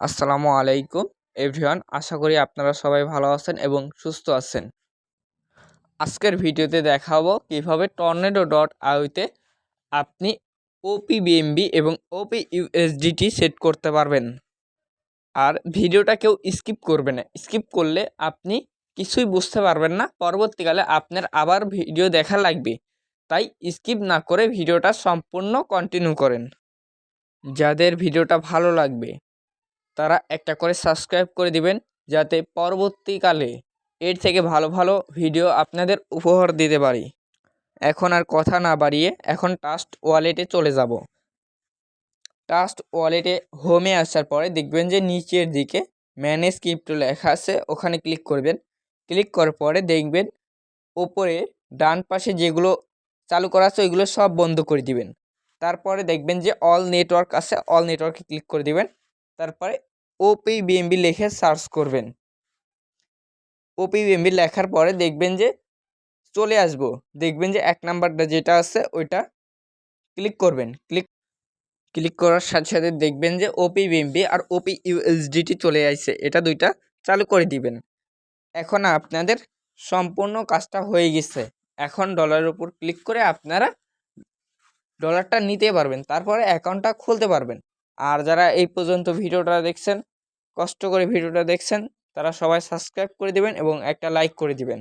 আসসালামু আলাইকুম। এভরিওয়ান, আশা করি আপনারা সবাই ভালো আছেন এবং সুস্থ আছেন। আজকের ভিডিওতে দেখাবো কীভাবে টর্নেডো ডট আইতে আপনি ওপিবিএমবি এবং ওপি ইউএসডিটি সেট করতে পারবেন। আর ভিডিওটা কেউ স্কিপ করবে না। স্কিপ করলে আপনি কিছুই বুঝতে পারবেন না। পরবর্তীকালে আপনার আবার ভিডিও দেখা লাগবে। তাই স্কিপ না করে ভিডিওটা সম্পূর্ণ কন্টিনিউ করেন। যাদের ভিডিওটা ভালো লাগবে। তারা একটা করে সাবস্ক্রাইব করে দিবেন যাতে পরবর্তীকালে এর থেকে ভালো ভালো ভিডিও আপনাদের উপহার দিতে পারি। এখন আর কথা না বাড়িয়ে এখন টাস্ট ওয়ালেটে চলে যাব। টাস্ট ওয়ালেটে হোমে আসার পরে দেখবেন যে নিচের দিকে ম্যানেজ ক্রিপ্টো লেখা আছে, ওখানে ক্লিক করবেন। ক্লিক করার পরে দেখবেন ওপরে ডান পাশে যেগুলো চালু করা আছে ওইগুলো সব বন্ধ করে দিবেন। তারপরে দেখবেন যে অল নেটওয়ার্ক আছে অল নেটওয়ার্কে ক্লিক করে দিবেন। তারপরে ওপি বিএমবি লিখে সার্চ করবেন। ওপি বিএমবি লেখার পরে দেখবেন যে চলে আসব। দেখবেন যে এক নাম্বারটা যেটা আছে ওইটা ক্লিক করবেন। ক্লিক ক্লিক করার সাথে সাথে দেখবেন যে ওপি বিএমবি আর ওপি ইউএসডিটি চলে আসছে। এটা দুইটা চালু করে দিবেন। এখন আপনাদের সম্পূর্ণ কাজটা হয়ে গেছে। এখন ডলারের উপর ক্লিক করে আপনারা ডলারটা নিতে পারবেন। তারপরে অ্যাকাউন্টটা খুলতে পারবেন। আর যারা এই পর্যন্ত ভিডিওটা দেখছেন, কষ্ট করে ভিডিওটা দেখছেন, তারা সবাই সাবস্ক্রাইব করে দিবেন এবং একটা লাইক করে দিবেন।